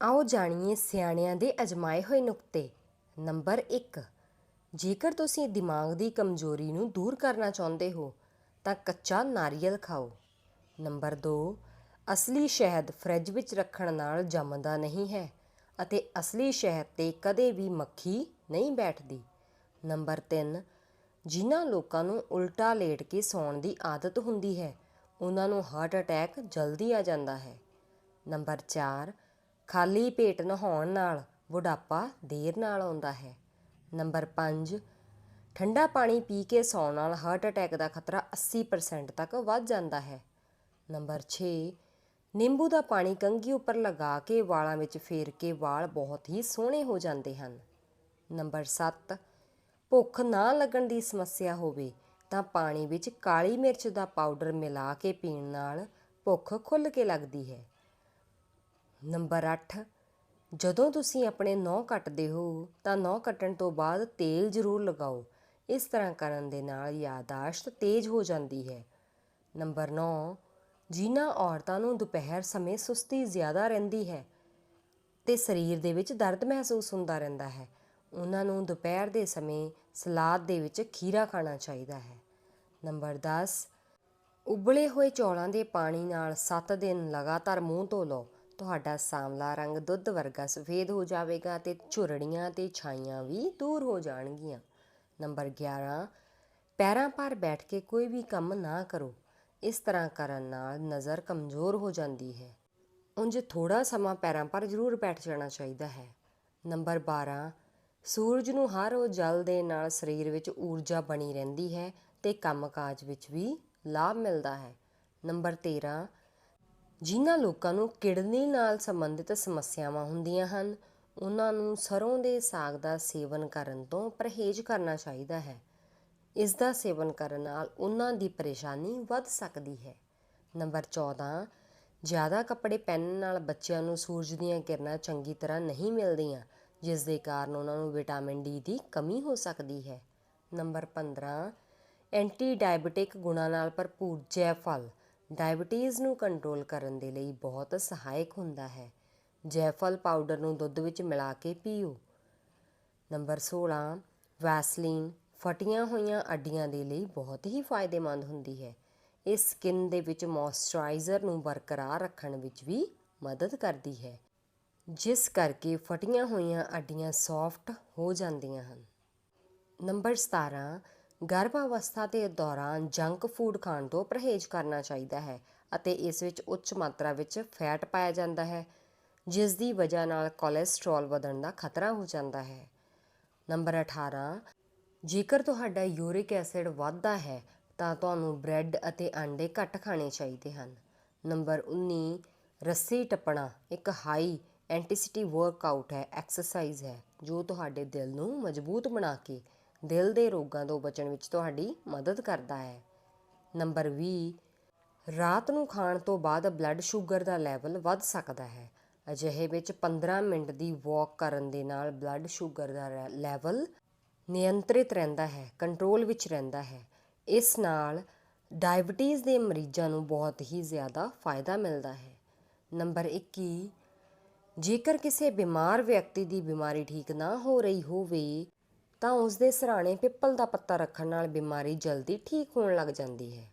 ਆਓ ਜਾਣੀਏ ਸਿਆਣਿਆਂ ਦੇ ਅਜਮਾਏ ਹੋਏ ਨੁਕਤੇ। ਨੰਬਰ 1 ਜੇਕਰ ਤੁਸੀਂ ਦਿਮਾਗ ਦੀ ਕਮਜ਼ੋਰੀ ਨੂੰ ਦੂਰ ਕਰਨਾ ਚਾਹੁੰਦੇ ਹੋ, ਤਾਂ ਕੱਚਾ ਨਾਰੀਅਲ ਖਾਓ। ਨੰਬਰ 2 ਅਸਲੀ ਸ਼ਹਿਦ ਫਰਿੱਜ ਵਿੱਚ ਰੱਖਣ ਨਾਲ ਜੰਮਦਾ ਨਹੀਂ ਹੈ ਅਤੇ ਅਸਲੀ ਸ਼ਹਿਦ ਤੇ ਕਦੇ ਵੀ ਮੱਖੀ ਨਹੀਂ ਬੈਠਦੀ। ਨੰਬਰ 3 ਜਿਨ੍ਹਾਂ ਲੋਕਾਂ ਨੂੰ ਉਲਟਾ ਲੇਟ ਕੇ ਸੌਣ ਦੀ ਆਦਤ ਹੁੰਦੀ ਹੈ, ਉਹਨਾਂ ਨੂੰ ਹਾਰਟ ਅਟੈਕ ਜਲਦੀ ਆ ਜਾਂਦਾ ਹੈ। ਨੰਬਰ 4 ਖਾਲੀ ਪੇਟ ਨਹਾਉਣ ਨਾਲ ਬੁਢਾਪਾ ਦੇਰ ਨਾਲ ਆਉਂਦਾ ਹੈ। ਨੰਬਰ 5 ਠੰਡਾ ਪਾਣੀ ਪੀ ਕੇ ਸੌਣ ਨਾਲ ਹਾਰਟ ਅਟੈਕ ਦਾ ਖਤਰਾ 80% ਤੱਕ ਵੱਧ ਜਾਂਦਾ ਹੈ। ਨੰਬਰ 6 ਨਿੰਬੂ ਦਾ ਪਾਣੀ ਕੰਘੀ ਉੱਪਰ ਲਗਾ ਕੇ ਵਾਲਾਂ ਵਿੱਚ ਫੇਰ ਕੇ ਵਾਲ ਬਹੁਤ ਹੀ ਸੋਹਣੇ ਹੋ ਜਾਂਦੇ ਹਨ। ਨੰਬਰ 7 ਭੁੱਖ ਨਾ ਲੱਗਣ ਦੀ ਸਮੱਸਿਆ ਹੋਵੇ ਤਾਂ ਪਾਣੀ ਵਿੱਚ ਕਾਲੀ ਮਿਰਚ ਦਾ ਪਾਊਡਰ ਮਿਲਾ ਕੇ ਪੀਣ ਨਾਲ ਭੁੱਖ ਖੁੱਲ੍ਹ ਕੇ ਲੱਗਦੀ ਹੈ। ਨੰਬਰ 8 ਜਦੋਂ ਤੁਸੀਂ ਆਪਣੇ ਨਹੁੰ ਕੱਟਦੇ ਹੋ, ਤਾਂ ਨਹੁੰ ਕੱਟਣ ਤੋਂ ਬਾਅਦ ਤੇਲ ਜ਼ਰੂਰ ਲਗਾਓ। ਇਸ ਤਰ੍ਹਾਂ ਕਰਨ ਦੇ ਨਾਲ ਯਾਦਾਸ਼ਤ ਤੇਜ਼ ਹੋ ਜਾਂਦੀ ਹੈ। ਨੰਬਰ 9 ਜਿਨ੍ਹਾਂ ਔਰਤਾਂ ਨੂੰ ਦੁਪਹਿਰ ਸਮੇਂ ਸੁਸਤੀ ਜ਼ਿਆਦਾ ਰਹਿੰਦੀ ਹੈ ਤੇ ਸਰੀਰ ਦੇ ਵਿੱਚ ਦਰਦ ਮਹਿਸੂਸ ਹੁੰਦਾ ਰਹਿੰਦਾ ਹੈ, ਉਹਨਾਂ ਨੂੰ ਦੁਪਹਿਰ ਦੇ ਸਮੇਂ ਸਲਾਦ ਦੇ ਵਿੱਚ ਖੀਰਾ ਖਾਣਾ ਚਾਹੀਦਾ ਹੈ। ਨੰਬਰ 10 ਉਬਲੇ ਹੋਏ ਚੌਲਾਂ ਦੇ ਪਾਣੀ ਨਾਲ 7 ਦਿਨ ਲਗਾਤਾਰ ਮੂੰਹ ਧੋ ਲਓ। ਤੁਹਾਡਾ ਸਾਂਵਲਾ ਰੰਗ ਦੁੱਧ ਵਰਗਾ ਸਫੇਦ ਹੋ ਜਾਵੇਗਾ ਤੇ ਝੁਰੜੀਆਂ ਤੇ ਛਾਈਆਂ ਵੀ ਦੂਰ ਹੋ ਜਾਣਗੀਆਂ। ਨੰਬਰ 11 ਪੈਰਾਂ ਪਰ ਬੈਠ ਕੇ ਕੋਈ ਵੀ ਕੰਮ ਨਾ ਕਰੋ। ਇਸ ਤਰ੍ਹਾਂ ਕਰਨ ਨਾਲ ਨਜ਼ਰ ਕਮਜ਼ੋਰ ਹੋ ਜਾਂਦੀ ਹੈ। ਉਂਝ ਥੋੜਾ ਸਮਾਂ ਪੈਰਾਂ ਪਰ ਜ਼ਰੂਰ ਬੈਠ ਜਾਣਾ ਚਾਹੀਦਾ ਹੈ। ਨੰਬਰ 12 ਸੂਰਜ ਨੂੰ ਹਰ ਰੋਜ਼ ਜਲ ਦੇ ਨਾਲ ਸਰੀਰ ਵਿੱਚ ਊਰਜਾ ਬਣੀ ਰਹਿੰਦੀ ਹੈ ਤੇ ਕੰਮਕਾਜ ਵਿੱਚ ਵੀ ਲਾਭ ਮਿਲਦਾ ਹੈ। ਨੰਬਰ 13 ਜਿਨ੍ਹਾਂ ਲੋਕਾਂ ਨੂੰ ਕਿਡਨੀ ਨਾਲ ਸੰਬੰਧਿਤ ਸਮੱਸਿਆਵਾਂ ਹੁੰਦੀਆਂ ਹਨ, ਉਹਨਾਂ ਨੂੰ ਸਰੋਂ ਦੇ ਸਾਗ ਦਾ ਸੇਵਨ ਕਰਨ ਤੋਂ ਪਰਹੇਜ਼ ਕਰਨਾ ਚਾਹੀਦਾ ਹੈ। ਇਸ ਦਾ ਸੇਵਨ ਕਰਨ ਨਾਲ ਉਹਨਾਂ ਦੀ ਪਰੇਸ਼ਾਨੀ ਵੱਧ ਸਕਦੀ ਹੈ। ਨੰਬਰ 14 ਜ਼ਿਆਦਾ ਕੱਪੜੇ ਪਹਿਨਣ ਨਾਲ ਬੱਚਿਆਂ ਨੂੰ ਸੂਰਜ ਦੀਆਂ ਕਿਰਨਾਂ ਚੰਗੀ ਤਰ੍ਹਾਂ ਨਹੀਂ ਮਿਲਦੀਆਂ, ਜਿਸ ਦੇ ਕਾਰਨ ਉਹਨਾਂ ਨੂੰ ਵਿਟਾਮਿਨ ਡੀ ਦੀ ਕਮੀ ਹੋ ਸਕਦੀ ਹੈ। ਨੰਬਰ 15 ਐਂਟੀ ਡਾਇਬੀਟਿਕ ਗੁਣਾਂ ਨਾਲ ਭਰਪੂਰ ਜੈਫਲ ਡਾਇਬੀਟੀਜ਼ ਨੂੰ ਕੰਟਰੋਲ ਕਰਨ ਦੇ ਲਈ ਬਹੁਤ ਸਹਾਇਕ ਹੁੰਦਾ ਹੈ। ਜੈਫਲ ਪਾਊਡਰ ਨੂੰ ਦੁੱਧ ਵਿੱਚ ਮਿਲਾ ਕੇ ਪੀਓ। ਨੰਬਰ 16 ਵੈਸਲੀਨ ਫਟੀਆਂ ਹੋਈਆਂ ਅੱਡੀਆਂ ਦੇ ਲਈ ਬਹੁਤ ਹੀ ਫਾਇਦੇਮੰਦ ਹੁੰਦੀ ਹੈ। ਇਹ ਸਕਿਨ ਦੇ ਵਿੱਚ ਮੋਇਸਚਰਾਈਜ਼ਰ ਨੂੰ ਬਰਕਰਾਰ ਰੱਖਣ ਵਿੱਚ ਵੀ ਮਦਦ ਕਰਦੀ ਹੈ। ਜਿਸ ਕਰਕੇ ਫਟੀਆਂ ਹੋਈਆਂ ਅੱਡੀਆਂ ਸੌਫਟ ਹੋ ਜਾਂਦੀਆਂ ਹਨ। ਨੰਬਰ 17 ਗਰਭ ਅਵਸਥਾ ਦੇ ਦੌਰਾਨ ਜੰਕ ਫੂਡ ਖਾਣ ਤੋਂ ਪਰਹੇਜ਼ ਕਰਨਾ ਚਾਹੀਦਾ ਹੈ ਅਤੇ ਇਸ ਵਿੱਚ ਉੱਚ ਮਾਤਰਾ ਵਿੱਚ ਫੈਟ ਪਾਇਆ ਜਾਂਦਾ ਹੈ, ਜਿਸ ਦੀ ਵਜ੍ਹਾ ਨਾਲ ਕੋਲੇਸਟ੍ਰੋਲ ਵਧਣ ਦਾ ਖਤਰਾ ਹੋ ਜਾਂਦਾ ਹੈ। ਨੰਬਰ 18 ਜੇਕਰ ਤੁਹਾਡਾ ਯੂਰਿਕ ਐਸਿਡ ਵੱਧਦਾ ਹੈ, ਤਾਂ ਤੁਹਾਨੂੰ ਬ੍ਰੈਡ ਅਤੇ ਆਂਡੇ ਘੱਟ ਖਾਣੇ ਚਾਹੀਦੇ ਹਨ। ਨੰਬਰ 19 ਰੱਸੀ ਟੱਪਣਾ ਇੱਕ ਹਾਈ ਐਂਟੀਸਿਟੀ ਵਰਕਆਊਟ ਹੈ ਐਕਸਰਸਾਈਜ਼ ਹੈ, ਜੋ ਤੁਹਾਡੇ ਦਿਲ ਨੂੰ ਮਜ਼ਬੂਤ ਬਣਾ ਕੇ ਦਿਲ ਦੇ ਰੋਗਾਂ ਤੋਂ ਬਚਣ ਵਿੱਚ ਤੁਹਾਡੀ ਮਦਦ ਕਰਦਾ ਹੈ। ਨੰਬਰ 20 ਰਾਤ ਨੂੰ ਖਾਣ ਤੋਂ ਬਾਅਦ ਬਲੱਡ ਸ਼ੂਗਰ ਦਾ ਲੈਵਲ ਵੱਧ ਸਕਦਾ ਹੈ। ਅਜਿਹੇ ਵਿੱਚ 15 ਮਿੰਟ ਦੀ ਵਾਕ ਕਰਨ ਦੇ ਨਾਲ ਬਲੱਡ ਸ਼ੂਗਰ ਦਾ ਰੈ- ਲੈਵਲ ਨਿਯੰਤਰਿਤ ਰਹਿੰਦਾ ਹੈ ਕੰਟਰੋਲ ਵਿੱਚ ਰਹਿੰਦਾ ਹੈ। ਇਸ ਨਾਲ ਡਾਇਬਟੀਜ਼ ਦੇ ਮਰੀਜ਼ਾਂ ਨੂੰ ਬਹੁਤ ਹੀ ਜ਼ਿਆਦਾ ਫਾਇਦਾ ਮਿਲਦਾ ਹੈ। ਨੰਬਰ 21 ਜੇਕਰ ਕਿਸੇ ਬਿਮਾਰ ਵਿਅਕਤੀ ਦੀ ਬਿਮਾਰੀ ਠੀਕ ਨਾ ਹੋ ਰਹੀ ਹੋਵੇ ਤਾਂ ਉਸ ਦੇ ਸਰਾਣੇ ਪਿੱਪਲ ਦਾ ਪੱਤਾ ਰੱਖਣ ਨਾਲ ਬਿਮਾਰੀ ਜਲਦੀ ਠੀਕ ਹੋਣ ਲੱਗ ਜਾਂਦੀ ਹੈ।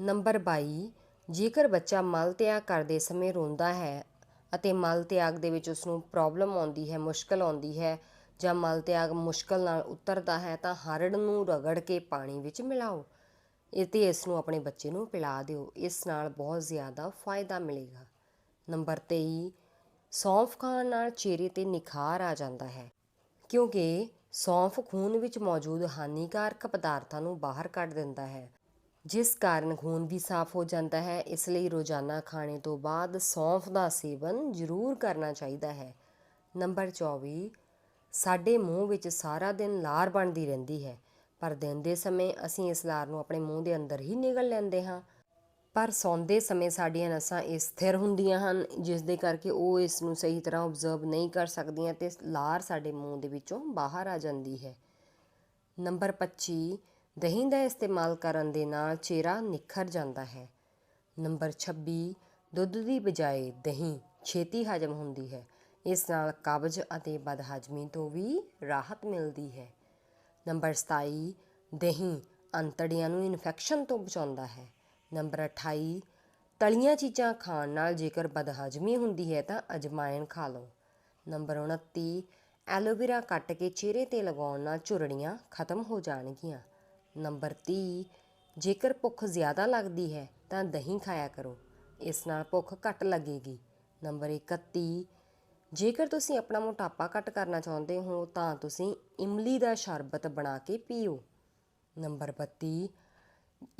ਨੰਬਰ 22 ਜੇਕਰ ਬੱਚਾ ਮਲ ਤਿਆਗ ਕਰਦੇ ਸਮੇਂ ਰੋਂਦਾ ਹੈ ਅਤੇ ਮਲ ਤਿਆਗ ਦੇ ਵਿੱਚ ਉਸ ਨੂੰ ਪ੍ਰੋਬਲਮ ਆਉਂਦੀ ਹੈ, ਮੁਸ਼ਕਲ ਆਉਂਦੀ ਹੈ ਜਾਂ ਮਲ ਤਿਆਗ ਮੁਸ਼ਕਲ ਨਾਲ ਉਤਰਦਾ ਹੈ ਤਾਂ ਹਰੜ ਨੂੰ ਰਗੜ ਕੇ ਪਾਣੀ ਵਿੱਚ ਮਿਲਾਓ ਇਹ ਇਸ ਨੂੰ ਆਪਣੇ ਬੱਚੇ ਨੂੰ ਪਿਲਾ ਦਿਓ। ਇਸ ਨਾਲ ਬਹੁਤ ਜ਼ਿਆਦਾ ਫਾਇਦਾ ਮਿਲੇਗਾ। ਨੰਬਰ 23 ਸੌਂਫ ਖਾਣ ਨਾਲ ਚਿਹਰੇ ਤੇ ਨਿਖਾਰ ਆ ਜਾਂਦਾ ਹੈ ਕਿਉਂਕਿ ਸੌਂਫ ਖੂਨ ਵਿੱਚ ਮੌਜੂਦ ਹਾਨੀਕਾਰਕ ਪਦਾਰਥਾਂ ਨੂੰ ਬਾਹਰ ਕੱਢ ਦਿੰਦਾ ਹੈ, ਜਿਸ ਕਾਰਨ ਖੂਨ ਵੀ ਸਾਫ਼ ਹੋ ਜਾਂਦਾ ਹੈ। ਇਸ ਲਈ ਰੋਜ਼ਾਨਾ ਖਾਣੇ ਤੋਂ ਬਾਅਦ ਸੌਂਫ ਦਾ ਸੇਵਨ ਜ਼ਰੂਰ ਕਰਨਾ ਚਾਹੀਦਾ ਹੈ। ਨੰਬਰ 24 ਸਾਡੇ ਮੂੰਹ ਵਿੱਚ ਸਾਰਾ ਦਿਨ ਲਾਰ ਬਣਦੀ ਰਹਿੰਦੀ ਹੈ, ਪਰ ਦਿਨ ਦੇ ਸਮੇਂ ਅਸੀਂ ਇਸ ਲਾਰ ਨੂੰ ਆਪਣੇ ਮੂੰਹ ਦੇ ਅੰਦਰ ਹੀ ਨਿਗਲ ਲੈਂਦੇ ਹਾਂ। ਪਰ ਸੌਂਦੇ ਸਮੇਂ ਸਾਡੀਆਂ ਨਸਾਂ ਇਸ ਸਥਿਰ ਹੁੰਦੀਆਂ ਹਨ ਜਿਸ ਦੇ ਕਰਕੇ ਉਹ ਇਸ ਨੂੰ ਸਹੀ ਤਰ੍ਹਾਂ ਆਬਜ਼ਰਵ ਨਹੀਂ ਕਰ ਸਕਦੀਆਂ ਤੇ ਲਾਰ ਸਾਡੇ ਮੂੰਹ ਦੇ ਵਿੱਚੋਂ ਬਾਹਰ ਆ ਜਾਂਦੀ ਹੈ। ਨੰਬਰ 25 ਦਹੀਂ ਦਾ ਇਸਤੇਮਾਲ ਕਰਨ ਦੇ ਨਾਲ ਚਿਹਰਾ ਨਿਖਰ ਜਾਂਦਾ ਹੈ। ਨੰਬਰ 26 ਦੁੱਧ ਦੀ ਬਜਾਏ ਦਹੀਂ ਛੇਤੀ ਹਜਮ ਹੁੰਦੀ ਹੈ। ਇਸ ਨਾਲ ਕਬਜ਼ ਅਤੇ ਬਦਹਜ਼ਮੀ ਤੋਂ ਵੀ ਰਾਹਤ ਮਿਲਦੀ ਹੈ। ਨੰਬਰ 27 ਦਹੀਂ ਅੰਤੜੀਆਂ ਨੂੰ ਇਨਫੈਕਸ਼ਨ ਤੋਂ ਬਚਾਉਂਦਾ ਹੈ। ਨੰਬਰ 28 ਤਲੀਆਂ ਚੀਜ਼ਾਂ ਖਾਣ ਨਾਲ ਜੇਕਰ ਬਦਹਜ਼ਮੀ ਹੁੰਦੀ ਹੈ ਤਾਂ ਅਜਮਾਇਣ ਖਾ ਲਓ। ਨੰਬਰ 29 ਐਲੋਵੇਰਾ ਕੱਟ ਕੇ ਚਿਹਰੇ ਤੇ ਲਗਾਉਣ ਨਾਲ ਝੁਰੜੀਆਂ ਖਤਮ ਹੋ ਜਾਣਗੀਆਂ। ਨੰਬਰ 30 ਜੇਕਰ ਭੁੱਖ ਜ਼ਿਆਦਾ ਲੱਗਦੀ ਹੈ ਤਾਂ ਦਹੀਂ ਖਾਇਆ ਕਰੋ। ਇਸ ਨਾਲ ਭੁੱਖ ਘੱਟ ਲੱਗੇਗੀ। ਨੰਬਰ 31 ਜੇਕਰ ਤੁਸੀਂ ਆਪਣਾ ਮੋਟਾਪਾ ਘੱਟ ਕਰਨਾ ਚਾਹੁੰਦੇ ਹੋ ਤਾਂ ਤੁਸੀਂ ਇਮਲੀ ਦਾ ਸ਼ਰਬਤ ਬਣਾ ਕੇ ਪੀਓ। ਨੰਬਰ 32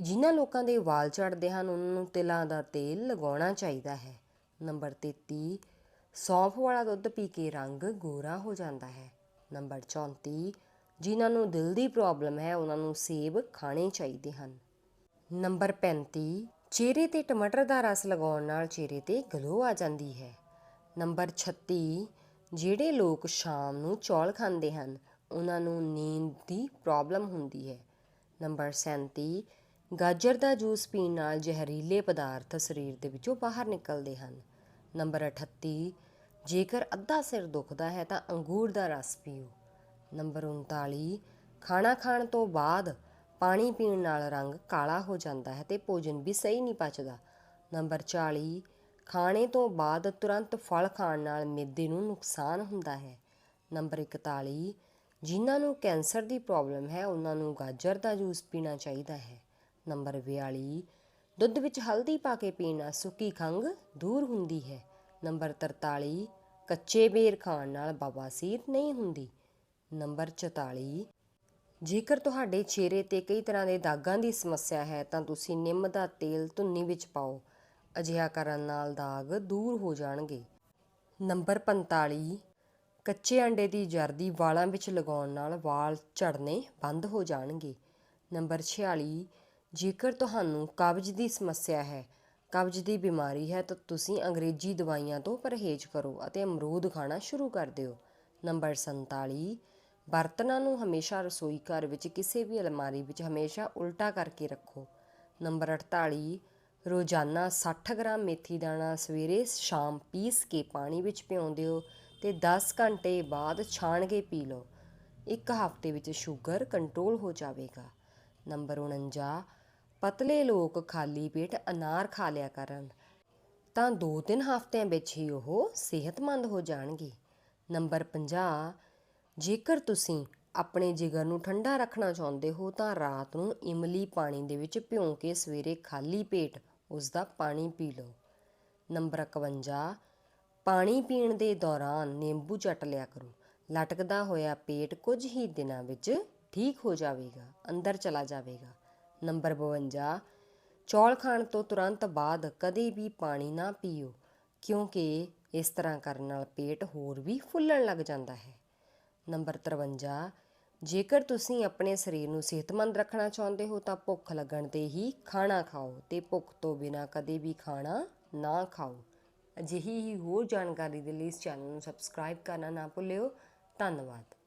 ਜਿਨ੍ਹਾਂ ਲੋਕਾਂ ਦੇ ਵਾਲ ਝੜਦੇ ਹਨ, ਉਹਨਾਂ ਨੂੰ ਤਿਲਾਂ ਦਾ ਤੇਲ ਲਗਾਉਣਾ ਚਾਹੀਦਾ ਹੈ। ਨੰਬਰ 33 ਸੌਂਫ ਵਾਲਾ ਦੁੱਧ ਪੀ ਕੇ ਰੰਗ ਗੋਰਾ ਹੋ ਜਾਂਦਾ ਹੈ। ਨੰਬਰ 34 ਜਿਨ੍ਹਾਂ ਨੂੰ ਦਿਲ ਦੀ ਪ੍ਰੋਬਲਮ ਹੈ, ਉਹਨਾਂ ਨੂੰ ਸੇਬ ਖਾਣੇ ਚਾਹੀਦੇ ਹਨ। ਨੰਬਰ 35 ਚਿਹਰੇ ਤੇ ਟਮਾਟਰ ਦਾ ਰਸ ਲਗਾਉਣ ਨਾਲ ਚਿਹਰੇ ਤੇ ਗਲੋ ਆ ਜਾਂਦੀ ਹੈ। ਨੰਬਰ 36 ਜਿਹੜੇ ਲੋਕ ਸ਼ਾਮ ਨੂੰ ਚੌਲ ਖਾਂਦੇ ਹਨ, ਉਹਨਾਂ ਨੂੰ ਨੀਂਦ ਦੀ ਪ੍ਰੋਬਲਮ ਹੁੰਦੀ ਹੈ। ਨੰਬਰ 37 ਗਾਜਰ ਦਾ ਜੂਸ ਪੀਣ ਨਾਲ ਜ਼ਹਿਰੀਲੇ ਪਦਾਰਥ ਸਰੀਰ ਦੇ ਵਿੱਚੋਂ ਬਾਹਰ ਨਿਕਲਦੇ ਹਨ। ਨੰਬਰ 38 ਜੇਕਰ ਅੱਧਾ ਸਿਰ ਦੁਖਦਾ ਹੈ ਤਾਂ ਅੰਗੂਰ ਦਾ ਰਸ ਪੀਓ। ਨੰਬਰ 39 ਖਾਣਾ ਖਾਣ ਤੋਂ ਬਾਅਦ ਪਾਣੀ ਪੀਣ ਨਾਲ ਰੰਗ ਕਾਲਾ ਹੋ ਜਾਂਦਾ ਹੈ ਤੇ ਭੋਜਨ ਵੀ ਸਹੀ ਨਹੀਂ ਪਚਦਾ। ਨੰਬਰ 40 ਖਾਣੇ ਤੋਂ ਬਾਅਦ ਤੁਰੰਤ ਫਲ ਖਾਣ ਨਾਲ ਮਿੱਦੇ ਨੂੰ ਨੁਕਸਾਨ ਹੁੰਦਾ ਹੈ। ਨੰਬਰ 41 ਜਿਨ੍ਹਾਂ ਨੂੰ ਕੈਂਸਰ ਦੀ ਪ੍ਰੋਬਲਮ ਹੈ, ਉਹਨਾਂ ਨੂੰ ਗਾਜਰ ਦਾ ਜੂਸ ਪੀਣਾ ਚਾਹੀਦਾ ਹੈ। ਨੰਬਰ 42 ਦੁੱਧ ਵਿੱਚ ਹਲਦੀ ਪਾ ਕੇ ਪੀਣਾ ਸੁੱਕੀ ਖੰਘ ਦੂਰ ਹੁੰਦੀ ਹੈ। ਨੰਬਰ 43 ਕੱਚੇ ਬੇਰ ਖਾਣ ਨਾਲ ਬਵਾਸੀਰ ਨਹੀਂ ਹੁੰਦੀ। ਨੰਬਰ 44 ਜੇਕਰ ਤੁਹਾਡੇ ਚਿਹਰੇ ਤੇ ਕਈ ਤਰ੍ਹਾਂ ਦੇ ਦਾਗਾਂ ਦੀ ਸਮੱਸਿਆ ਹੈ, ਤਾਂ ਤੁਸੀਂ ਨਿੰਮ ਦਾ ਤੇਲ ਧੁੰਨੀ ਵਿੱਚ ਪਾਓ। ਅਜਿਹਾ ਕਰਨ ਨਾਲ ਦਾਗ ਦੂਰ ਹੋ ਜਾਣਗੇ। ਨੰਬਰ 45 ਕੱਚੇ ਅੰਡੇ ਦੀ ਜਰਦੀ ਵਾਲਾਂ ਵਿੱਚ ਲਗਾਉਣ ਨਾਲ ਵਾਲ ਝੜਨੇ ਬੰਦ ਹੋ ਜਾਣਗੇ। ਨੰਬਰ 46 ਜੇਕਰ ਤੁਹਾਨੂੰ ਕਬਜ਼ ਦੀ ਸਮੱਸਿਆ ਹੈ, ਕਬਜ਼ ਦੀ ਬਿਮਾਰੀ ਹੈ, ਤਾਂ ਤੁਸੀਂ ਅੰਗਰੇਜ਼ੀ ਦਵਾਈਆਂ ਤੋਂ ਪਰਹੇਜ਼ ਕਰੋ ਅਤੇ ਅਮਰੂਦ ਖਾਣਾ ਸ਼ੁਰੂ ਕਰ ਦਿਓ। ਨੰਬਰ 47 ਬਰਤਨਾਂ ਨੂੰ ਹਮੇਸ਼ਾ ਰਸੋਈ ਘਰ ਵਿੱਚ ਕਿਸੇ ਵੀ ਅਲਮਾਰੀ ਵਿੱਚ ਹਮੇਸ਼ਾ ਉਲਟਾ ਕਰਕੇ ਰੱਖੋ। ਨੰਬਰ 48 ਰੋਜ਼ਾਨਾ 60 ਗ੍ਰਾਮ ਮੇਥੀ ਦਾਣਾ ਸਵੇਰੇ ਸ਼ਾਮ ਪੀਸ ਕੇ ਪਾਣੀ ਵਿੱਚ ਭਿਉਂ ਦਿਓ ਤੇ 10 ਘੰਟੇ ਬਾਅਦ ਛਾਣ ਕੇ ਪੀ ਲਓ। ਇੱਕ ਹਫ਼ਤੇ ਵਿੱਚ ਸ਼ੂਗਰ ਕੰਟਰੋਲ ਹੋ ਜਾਵੇਗਾ। ਨੰਬਰ 49 ਪਤਲੇ ਲੋਕ ਖਾਲੀ ਪੇਟ ਅਨਾਰ ਖਾ ਲਿਆ ਕਰਨ। ਤਾਂ 2-3 ਹਫ਼ਤਿਆਂ ਵਿੱਚ ਹੀ ਉਹ ਸਿਹਤਮੰਦ ਹੋ ਜਾਣਗੇ। ਨੰਬਰ 50 ਜੇਕਰ ਤੁਸੀਂ ਆਪਣੇ ਜਿਗਰ ਨੂੰ ਠੰਡਾ ਰੱਖਣਾ ਚਾਹੁੰਦੇ ਹੋ, ਤਾਂ ਰਾਤ ਨੂੰ ਇਮਲੀ ਪਾਣੀ ਦੇ ਵਿੱਚ ਭਿਉਂ ਕੇ ਸਵੇਰੇ ਖਾਲੀ ਪੇਟ ਉਸ ਦਾ ਪਾਣੀ ਪੀ ਲਓ। ਨੰਬਰ 51 ਪਾਣੀ ਪੀਣ ਦੇ ਦੌਰਾਨ ਨਿੰਬੂ ਚੱਟ ਲਿਆ ਕਰੋ। ਲਟਕਦਾ ਹੋਇਆ ਪੇਟ ਕੁਝ ਹੀ ਦਿਨਾਂ ਵਿੱਚ ਠੀਕ ਹੋ ਜਾਵੇਗਾ, ਅੰਦਰ ਚਲਾ ਜਾਵੇਗਾ। ਨੰਬਰ 52 ਚੌਲ ਖਾਣ ਤੋਂ ਤੁਰੰਤ ਬਾਅਦ ਕਦੇ ਵੀ ਪਾਣੀ ਨਾ ਪੀਓ, ਕਿਉਂਕਿ ਇਸ ਤਰ੍ਹਾਂ ਕਰਨ ਨਾਲ ਪੇਟ ਹੋਰ ਵੀ ਫੁੱਲਣ ਲੱਗ ਜਾਂਦਾ ਹੈ। ਨੰਬਰ 53 ਜੇਕਰ ਤੁਸੀਂ ਆਪਣੇ ਸਰੀਰ ਨੂੰ ਸਿਹਤਮੰਦ ਰੱਖਣਾ ਚਾਹੁੰਦੇ ਹੋ ਤਾਂ ਭੁੱਖ ਲੱਗਣ ਤੇ ਹੀ ਖਾਣਾ ਖਾਓ ਤੇ ਭੁੱਖ ਤੋਂ ਬਿਨਾਂ ਕਦੇ ਵੀ ਖਾਣਾ ਨਾ ਖਾਓ। ਅਜਿਹੀ ਹੀ ਹੋਰ ਜਾਣਕਾਰੀ ਦੇ ਲਈ ਇਸ ਚੈਨਲ ਨੂੰ ਸਬਸਕ੍ਰਾਈਬ ਕਰਨਾ ਨਾ ਭੁੱਲਿਓ। ਧੰਨਵਾਦ।